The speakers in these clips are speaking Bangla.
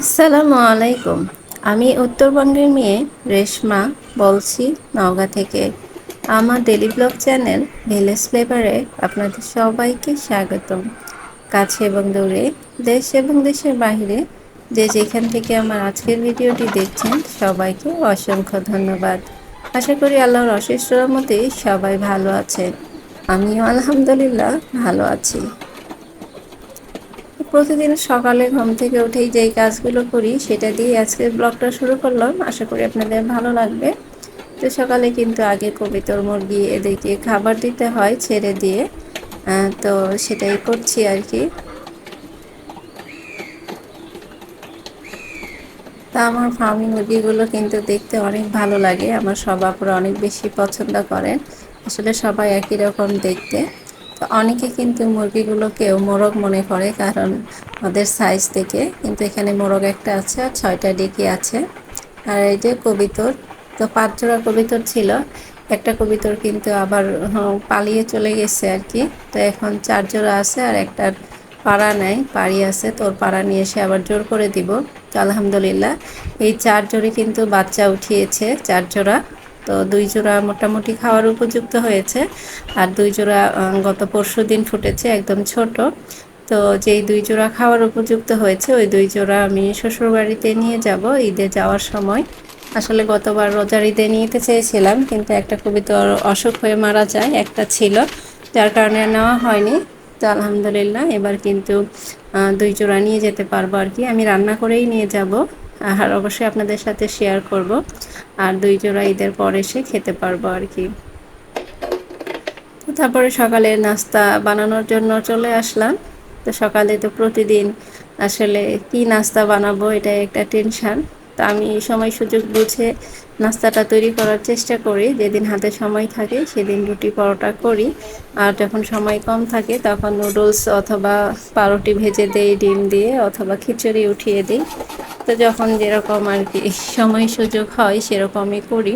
আসসালামু আলাইকুম। আমি উত্তরবঙ্গের মেয়ে রেশমা বলছি নওগাঁ থেকে। আমার ডেলি ব্লগ চ্যানেল ভিলেজ ফ্লেভারে আপনাদের সবাইকে স্বাগতম। কাছে এবং দূরে, দেশ এবং দেশের বাহিরে যে যেখান থেকে আমার আজকের ভিডিওটি দেখছেন, সবাইকে অসংখ্য ধন্যবাদ। আশা করি আল্লাহর অশেষ রহমতে সবাই ভালো আছেন। আমিও আলহামদুলিল্লাহ ভালো আছি। প্রতিদিন সকালে ঘুম থেকে উঠেই যেই কাজগুলো করি, সেটা দিয়ে আজকের ব্লগটা শুরু করলাম। আশা করি আপনাদের ভালো লাগবে। তো সকালে কিন্তু আগে কবিতর মুরগি এদেরকে খাবার দিতে হয়, ছেড়ে দিয়ে। তো সেটাই করছি আর কি। তা আমার ফার্মি মুরগিগুলো কিন্তু দেখতে অনেক ভালো লাগে। আমার সব আপুরা অনেক বেশি পছন্দ করেন। আসলে সবাই একই রকম দেখতে। অনেকে কিন্তু মুরগিগুলোকেও মোরগ মনে করে, কারণ ওদের সাইজ থেকে কিন্তু এখানে মোরগ একটা আছে আর ছয়টা ডিকি আছে। আর এই যে কবিতর, তো পাঁচ জোড়া কবিতর ছিল। একটা কবিতর কিন্তু আবার পালিয়ে চলে গেছে আর কি। তো এখন চার জোড়া আছে আর একটা পাড়া নেয় পাড়ি আছে। তোর পাড়া নিয়ে এসে আবার জোর করে দিব। তো আলহামদুলিল্লাহ, এই চার জোড়ে কিন্তু বাচ্চা উঠিয়েছে চার জোড়া তো দুই জোড়া মোটামুটি খাওয়ার উপযুক্ত হয়েছে। আর দুই জোড়া গত পরশু দিন ফুটেছে, একদম ছোট। তো যেই দুই জোড়া খাওয়ার উপযুক্ত হয়েছে, ওই দুই জোড়া আমি শ্বশুরবাড়িতে নিয়ে যাব ঈদে যাওয়ার সময়। আসলে গতবার রোজার ঈদে নিতে চেয়েছিলাম, কিন্তু একটা কবিতর অসুখ হয়ে মারা যায়, একটা ছিল, যার কারণে নেওয়া হয়নি। তো আলহামদুলিল্লাহ, এবার কিন্তু দুই জোড়া নিয়ে যেতে পারব আর কি। আমি রান্না করেই নিয়ে যাব, আর অবশ্যই আপনাদের সাথে শেয়ার করব। আর দুই জোড়া ঈদের পর এসে খেতে পারব আর কি। তারপরে সকালে নাস্তা বানানোর জন্য চলে আসলাম। তো সকালে তো প্রতিদিন আসলে কি নাস্তা বানাবো এটা একটা টেনশান। তো আমি সময় সুযোগ বুঝে নাস্তাটা তৈরি করার চেষ্টা করি। যেদিন হাতে সময় থাকে সেদিন রুটি পরোটা করি। আর যখন সময় কম থাকে তখন নুডলস অথবা পাউরুটি ভেজে দেই, ডিম দিয়ে অথবা খিচুড়ি উঠিয়ে দিই। তো যখন যেরকম আর কি সময় সুযোগ হয় সেরকমই করি।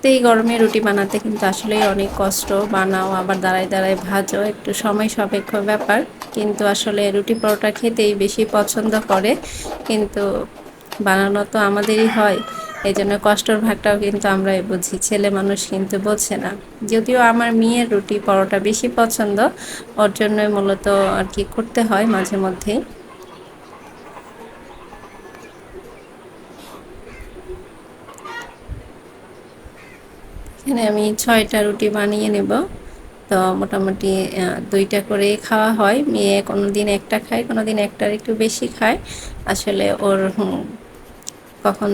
তো এই গরমে রুটি বানাতে কিন্তু আসলেই অনেক কষ্ট। বানাও, আবার দাঁড়ায় দাঁড়ায় ভাজো, একটু সময় সাপেক্ষ ব্যাপার। কিন্তু আসলে রুটি পরোটা খেতেই বেশি পছন্দ করে। কিন্তু বানানো তো আমাদেরই হয়। এই জন্য কষ্টর ভাগটাও কিন্তু আমরাই বুঝি। ছেলে মানুষ কিন্তু বোঝে না। যদিও আমার মেয়ের রুটি পরোটা বেশি পছন্দ, ওর জন্যই মূলত আর কি করতে হয় মাঝে মধ্যেই। এখানে আমি ছয়টা রুটি বানিয়ে নেব। তো মোটামুটি দুইটা করে খাওয়া হয়। মেয়ে কোনো দিন একটা খায় কোনো দিন একটার একটু বেশি খায়। আসলে ওর কখন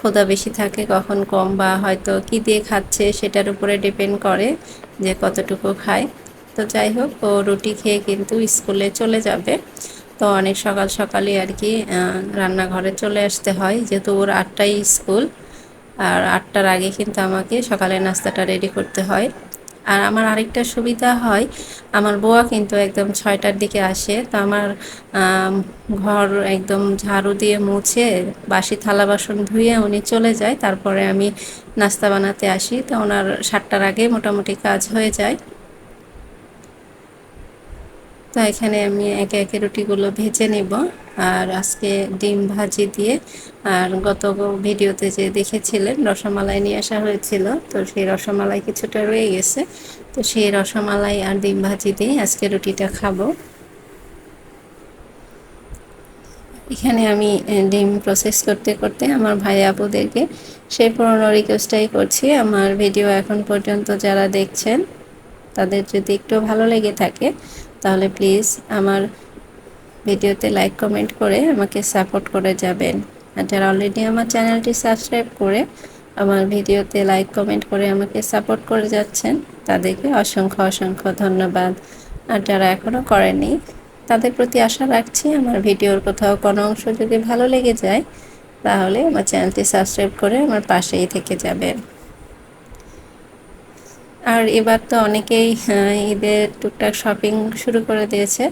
ক্ষুধা বেশি থাকে, কখন কম বা হয়তো কি দিয়ে খাচ্ছে সেটার উপরে ডিপেন্ড করে যে কতটুকু খায়। তো যাই হোক, ও রুটি খেয়ে কিন্তু স্কুলে চলে যাবে। তো অনেক সকাল সকালে আর কি রান্নাঘরে চলে আসতে হয়। যেহেতু ওর আটটাই স্কুল, আর আটটার আগে কিন্তু আমাকে সকালে নাস্তাটা রেডি করতে হয়। আর আমার আরেকটা সুবিধা হয়, আমার বোয়া কিন্তু একদম ছয়টার দিকে আসে, তো আমার ঘর একদম ঝাড়ু দিয়ে মুছে বাসি থালা বাসন ধুয়ে উনি চলে যায়, তারপরে আমি নাস্তা বানাতে আসি, তো ওনার সাতটার আগে মোটামুটি কাজ হয়ে যায়। তো এখানে আমি একে একে রুটিগুলো ভেজে নেব আর আজকে ডিম ভাজি দিয়ে, আর গত ভিডিওতে যে দেখেছিলেন রসমালাই নিয়ে আসা হয়েছিল, তো সেই রসমালাই কিছুটা রয়ে গেছে। তো সেই রসমালাই আর ডিম ভাজি দিয়ে আজকে রুটিটা খাব। এখানে আমি ডিম প্রসেস করতে করতে আমার ভাই আপুদেরকে সেই পুরনো রিকোয়েস্টটাই করছি। আমার ভিডিও এখন পর্যন্ত যারা দেখছেন তাদের যদি একটু ভালো লেগে থাকে, তাহলে প্লিজ আমার ভিডিওতে লাইক কমেন্ট করে আমাকে সাপোর্ট করে যাবেন। আর যারা অলরেডি আমার চ্যানেলটি সাবস্ক্রাইব করে আমার ভিডিওতে লাইক কমেন্ট করে আমাকে সাপোর্ট করে যাচ্ছেন, তাদেরকে অসংখ্য অসংখ্য ধন্যবাদ। আর যারা এখনও করেনি তাদের প্রতি আশা রাখছি আমার ভিডিওর কোথাও কোনো অংশ যদি ভালো লেগে যায়, তাহলে আমার চ্যানেলটি সাবস্ক্রাইব করে আমার পাশেই থেকে যাবেন। আর এবার তো অনেকেই ঈদের টুকটাক শপিং শুরু করে দিয়েছে।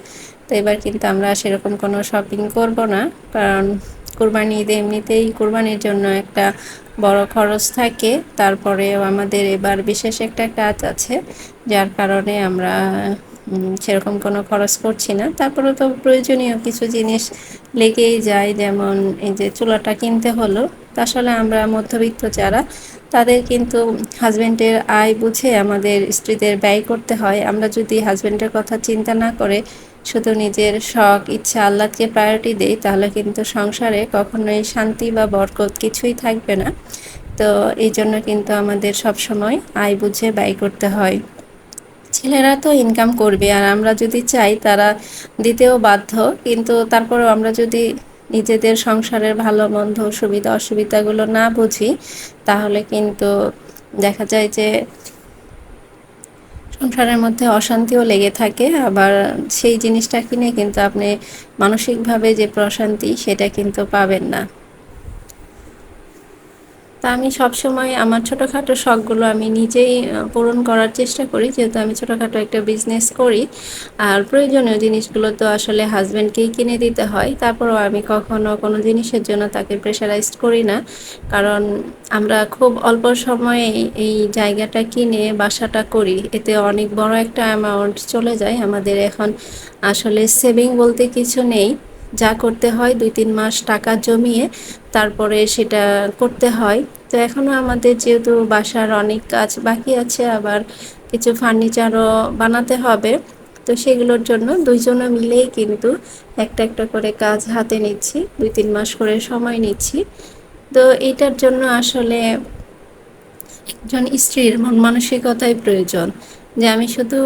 তো এবার কিন্তু আমরা সেরকম কোনো শপিং করব না। কারণ কোরবানি ঈদে এমনিতেই কোরবানির জন্য একটা বড় খরচ থাকে। তারপরেও আমাদের এবার বিশেষ একটা কাজ আছে, যার কারণে আমরা সেরকম কোনো খরচ করছি না। তারপরে তো প্রয়োজনীয় কিছু জিনিস লেগেই যায়, যেমন এই যে চুলাটা কিনতে হলো। আসলে আমরা মধ্যবিত্ত যারা তাদের কিন্তু হাজব্যান্ডের আয় বুঝে আমাদের স্ত্রীদের ব্যয় করতে হয়। আমরা যদি হাজব্যান্ডের কথা চিন্তা না করে শুধু নিজের শখ, ইচ্ছা আহ্লাদকে প্রায়োরিটি দেই, তাহলে কিন্তু সংসারে কখনোই শান্তি বা বরকত কিছুই থাকবে না। তো এই জন্য কিন্তু আমাদের সব সময় আয় বুঝে ব্যয় করতে হয়। ছেলেরা তো ইনকাম করবে, আর আমরা যদি চাই তারা দিতেও বাধ্য, কিন্তু তারপরেও আমরা যদি নিজেদের সংসারের ভালো, মন্দ, সুবিধা, অসুবিধাগুলো না বুঝি, তাহলে কিন্তু দেখা যায় যে সংসারের মধ্যে অশান্তিও লেগে থাকে। আবার সেই জিনিসটা কিনে কিন্তু আপনি মানসিকভাবে যে প্রশান্তি, সেটা কিন্তু পাবেন না। তা আমি সবসময় আমার ছোটোখাটো শখগুলো আমি নিজেই পূরণ করার চেষ্টা করি। যেহেতু আমি ছোটোখাটো একটা বিজনেস করি, আর প্রয়োজনীয় জিনিসগুলো তো আসলে হাজব্যান্ডকেই কিনে দিতে হয়। তারপরও আমি কখনো কোনো জিনিসের জন্য তাকে প্রেশারাইজড করি না। কারণ আমরা খুব অল্প সময়ে এই জায়গাটা কিনে বাসাটা করি। এতে অনেক বড় একটা অ্যামাউন্ট চলে যায়। আমাদের এখন আসলে সেভিং বলতে কিছু নেই। যা করতে হয় দুই তিন মাস টাকা জমিয়ে তারপরে সেটা করতে হয়। তো এখনও আমাদের যেহেতু বাসার অনেক কাজ বাকি আছে, আবার কিছু ফার্নিচারও বানাতে হবে। তো সেগুলোর জন্য দুইজনে মিলেই কিন্তু একটা একটা করে কাজ হাতে নিচ্ছি, দুই তিন মাস করে সময় নিচ্ছি। তো এটার জন্য আসলে একজন স্ত্রীর মন মানসিকতাই প্রয়োজন। যে আমি শুধু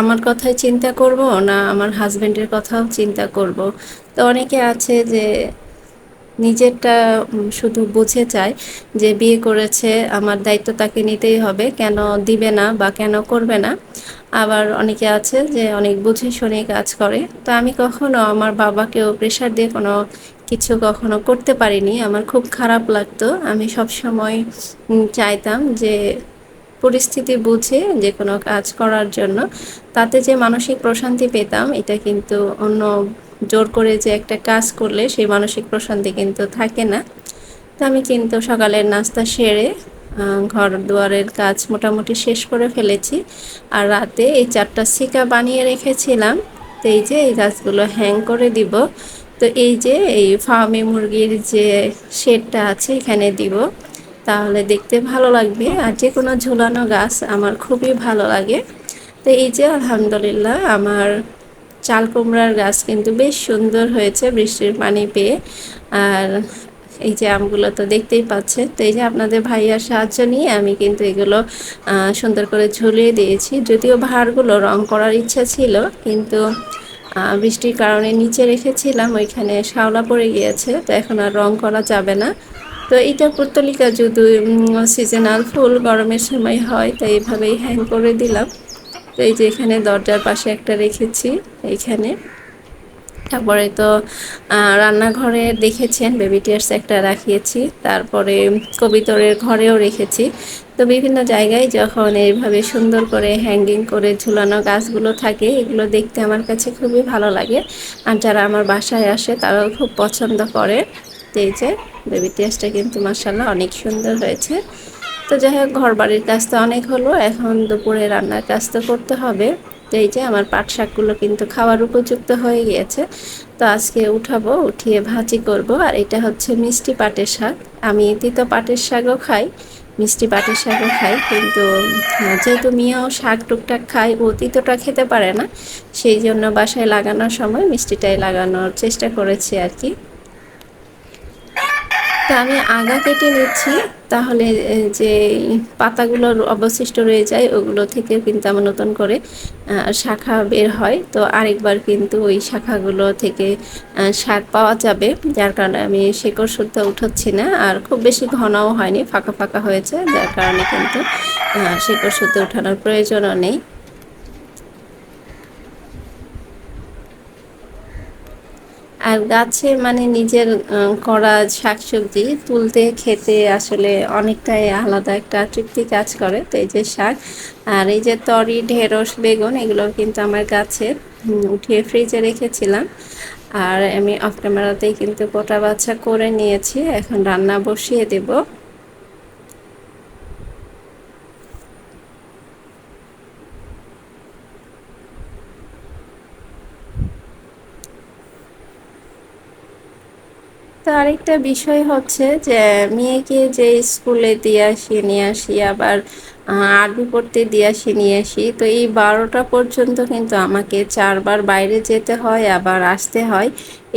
আমার কথাই চিন্তা করব না আমার হাজব্যান্ডের কথাও চিন্তা করব। তো অনেকে আছে যে নিজেরটা শুধু বুঝে চায় যে বিয়ে করেছে, আমার দায়িত্ব তাকে নিতেই হবে, কেন দিবে না বা কেন করবে না। আবার অনেকে আছে যে অনেক বুঝে শুনে কাজ করে। তো আমি কখনো আমার বাবাকেও প্রেশার দিয়ে কোনো কিছু কখনো করতে পারিনি। আমার খুব খারাপ লাগতো। আমি সব সময় চাইতাম যে পরিস্থিতি বুঝে যে কোনো কাজ করার জন্য। তাতে যে মানসিক প্রশান্তি পেতাম, এটা কিন্তু অন্য জোর করে যে একটা কাজ করলে সেই মানসিক প্রশান্তি কিন্তু থাকে না। তো আমি কিন্তু সকালের নাস্তা সেরে ঘর দুয়ারের কাজ মোটামুটি শেষ করে ফেলেছি। আর রাতে এই চারটা সিকা বানিয়ে রেখেছিলাম। তো এই যে এই গাছগুলো হ্যাং করে দিব। তো এই যে এই ফার্মে মুরগির যে শেডটা আছে এখানে দিব। তাহলে দেখতে ভালো লাগবে। আর যে কোনো ঝুলানো গাছ আমার খুবই ভালো লাগে। তো এই যে আলহামদুলিল্লাহ আমার চাল কুমড়ার গাছ কিন্তু বেশ সুন্দর হয়েছে বৃষ্টির পানি পেয়ে। আর এই যে আমগুলো তো দেখতেই পাচ্ছে তো এই যে আপনাদের ভাইয়ার সাহায্য নিয়ে আমি কিন্তু এগুলো সুন্দর করে ঝুলিয়ে দিয়েছি। যদিও ভাড়গুলো রং করার ইচ্ছা ছিল, কিন্তু বৃষ্টির কারণে নিচে রেখেছিলাম, ওইখানে শাওলা পড়ে গিয়েছে, তো এখন আর রং করা যাবে না। তো এটা পুর্তলিকা যদি সিজনাল ফুল গরমের সময় হয় তাই এইভাবেই হ্যাং করে দিলাম। তো এই যে এখানে দরজার পাশে একটা রেখেছি, এইখানে। তারপরে তো রান্নাঘরে দেখেছেন বেবি টিয়ার্স একটা রাখিয়েছি। তারপরে কবিতরের ঘরেও রেখেছি। তো বিভিন্ন জায়গায় যখন এইভাবে সুন্দর করে হ্যাঙ্গিং করে ঝুলানো গাছগুলো থাকে, এগুলো দেখতে আমার কাছে খুবই ভালো লাগে। আর যারা আমার বাসায় আসে, তারাও খুব পছন্দ করে। এই যে বেবি টিয়ার্সটা কিন্তু মাসাল্লাহ অনেক সুন্দর হয়েছে। তো যাই হোক ঘর বাড়ির কাজ তো অনেক হলো। এখন দুপুরে রান্নার কাজ তো করতে হবে। তো এই যে আমার পাট শাকগুলো কিন্তু খাওয়ার উপযুক্ত হয়ে গিয়েছে। তো আজকে উঠাবো, উঠিয়ে ভাজি করব। আর এটা হচ্ছে মিষ্টি পাটের শাক। আমি তিতো পাটের শাকও খাই, মিষ্টি পাটের শাকও খাই। কিন্তু যেহেতু মিয়াও শাক টুকটাক খায়, ও তিতোটা খেতে পারে না। সেই জন্য বাসায় লাগানোর সময় মিষ্টিটাই লাগানোর চেষ্টা করেছি আর কি। তা আমি আগা কেটে নিচ্ছি, তাহলে যে পাতাগুলোর অবশিষ্ট রয়ে যায়, ওগুলো থেকে কিন্তু আমার নতুন করে শাখা বের হয়। তো আরেকবার কিন্তু ওই শাখাগুলো থেকে শাক পাওয়া যাবে, যার কারণে আমি শেকড় সুদ্ধা উঠাচ্ছি না, আর খুব বেশি ঘনও হয়নি, ফাঁকা ফাঁকা হয়েছে, যার কারণে কিন্তু শেকড় সুদ্ধা উঠানোর প্রয়োজনও নেই। আর গাছে মানে নিজের করা শাকসবজি তুলতে, খেতে আসলে অনেকটাই আলাদা একটা তৃপ্তি কাজ করে। তো এই যে শাক আর এই যে তরি, ঢেঁড়স, বেগুন এগুলো কিন্তু আমার গাছে উঠিয়ে ফ্রিজে রেখেছিলাম। আর আমি অফ ক্যামেরাতেই কিন্তু গোটা বাচ্চা করে নিয়েছি। এখন রান্না বসিয়ে দেবো। আরেকটা বিষয় হচ্ছে যে মেয়েকে যে স্কুলে দিয়ে আসি নিয়ে আসি আবার আরবি পড়তে দিয়ে আসি, নিয়ে আসি। তো এই বারোটা পর্যন্ত কিন্তু আমাকে চারবার বাইরে যেতে হয়, আবার আসতে হয়।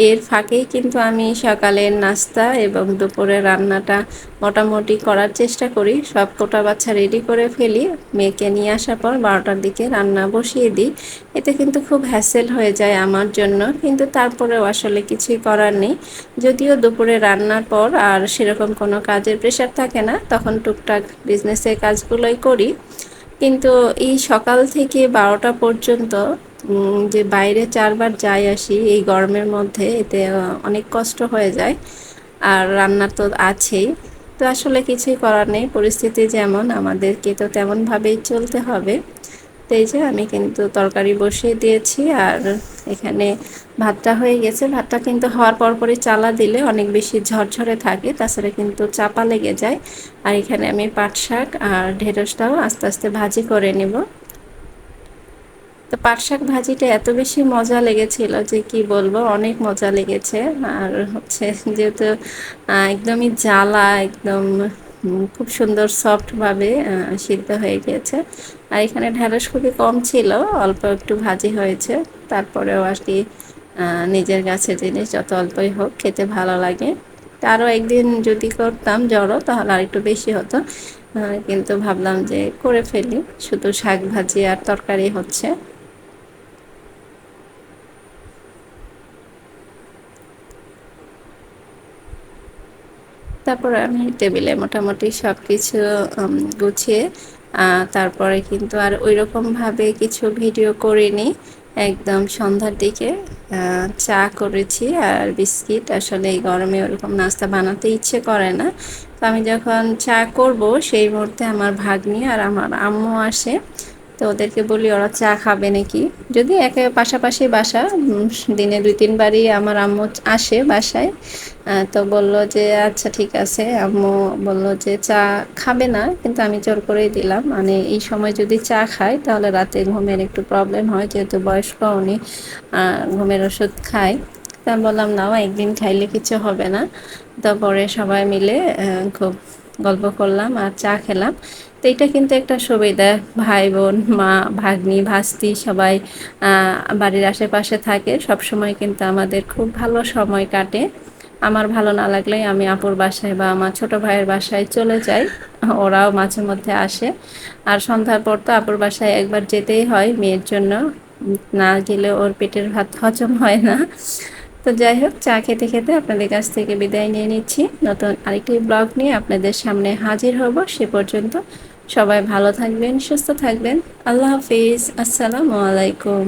এর ফাঁকেই কিন্তু আমি সকালের নাস্তা এবং দুপুরে রান্নাটা মোটামুটি করার চেষ্টা করি। সব কোটা বাচ্চা রেডি করে ফেলি। মেয়েকে নিয়ে আসার পর বারোটার দিকে রান্না বসিয়ে দিই। এতে কিন্তু খুব হ্যাসেল হয়ে যায় আমার জন্য, কিন্তু তারপরেও আসলে কিছুই করার নেই। যদিও দুপুরে রান্নার পর আর সেরকম কোনো কাজের প্রেশার থাকে না, তখন টুকটাক বিজনেসের কাজগুলোই করি। কিন্তু এই সকাল থেকে বারোটা পর্যন্ত যে বাইরে চারবার যাই আসি, এই গরমের মধ্যে এতে অনেক কষ্ট হয়ে যায়। আর রান্না তো আছেই। তো আসলে কিছুই করার নেই। পরিস্থিতি যেমন, আমাদেরকে তো তেমনভাবেই চলতে হবে। এই যে আমি কিন্তু তরকারি বসিয়ে দিয়েছি আর এখানে ভাতটা হয়ে গেছে। ভাতটা কিন্তু হওয়ার পরপরই চালা দিলে অনেক বেশি ঝরঝরে থাকে, তাছাড়া কিন্তু চাপা লেগে যায়। আর এখানে আমি পাট শাক আর ঢেঁড়সটাও আস্তে আস্তে ভাজি করে নেব। তো পাট শাক ভাজিটা এত বেশি মজা লেগেছিল যে কি বলব, অনেক মজা লেগেছে। আর হচ্ছে যেহেতু একদমই জ্বালা, একদম খুব সুন্দর সফটভাবে সিদ্ধ হয়ে গিয়েছে আর এখানে ঢ্যাঁড়স খুবই কম ছিল, অল্প একটু ভাজি হয়েছে। তারপরেও আর কি নিজের গাছে জিনিস যত অল্পই হোক খেতে ভালো লাগে। আরও একদিন যদি করতাম জড়ো, তাহলে আর একটু বেশি হতো। কিন্তু ভাবলাম যে করে ফেলি, শুধু শাক ভাজি আর তরকারি হচ্ছে। তারপরে আমি টেবিলে মোটামুটি সব কিছু গুছিয়ে তারপরে কিন্তু আর ওই রকমভাবে কিছু ভিডিও করিনি। একদম সন্ধ্যার দিকে চা করেছি আর বিস্কিট। আসলে এই গরমে ওরকম নাস্তা বানাতে ইচ্ছে করে না। তো আমি যখন চা করব, সেই মুহূর্তে আমার ভাগ্নি আর আমার আম্মু আসে। তো ওদেরকে বলি, ওরা চা খাবে নাকি? যদি একে পাশাপাশি বাসা দিনে দুই তিনবারই আমার আম্মু আসে বাসায় তো বলল যে আচ্ছা ঠিক আছে। আম্মু বলল যে, চা খাবে না, কিন্তু আমি জোর করেই দিলাম। মানে এই সময় যদি চা খায়, তাহলে রাতে ঘুমের একটু প্রবলেম হয়, যেহেতু বয়স্ক উনি ঘুমের ওষুধ খায়। তা বললাম না একদিন খাইলে কিছু হবে না। তারপরে সবাই মিলে খুব গল্প করলাম আর চা খেলাম। তো এটা কিন্তু একটা সুবিধা। ভাই বোন মা, ভাগ্নি, ভাস্তি সবাই বাড়ির আশেপাশে থাকে। সব সময় কিন্তু আমাদের খুব ভালো সময় কাটে। আমার ভালো না লাগলে আমি আপুর বাসায় বা আমার ছোট ভাইয়ের বাসায় চলে যাই। ওরাও মাঝে মধ্যে আসে। আর সন্ধ্যার পর তো আপুর বাসায় একবার যেতেই হয় মেয়ের জন্য। না গেলে ওর পেটের ভাত হজম হয় না। তো যাই হোক, চা খেতে খেতে আপনাদের কাছ থেকে বিদায় নিয়ে নিচ্ছি। নতুন আরেকটি ব্লগ নিয়ে আপনাদের সামনে হাজির হব। সে পর্যন্ত সবাই ভালো থাকবেন, সুস্থ থাকবেন। আল্লাহ হাফিজ। আসসালামু আলাইকুম।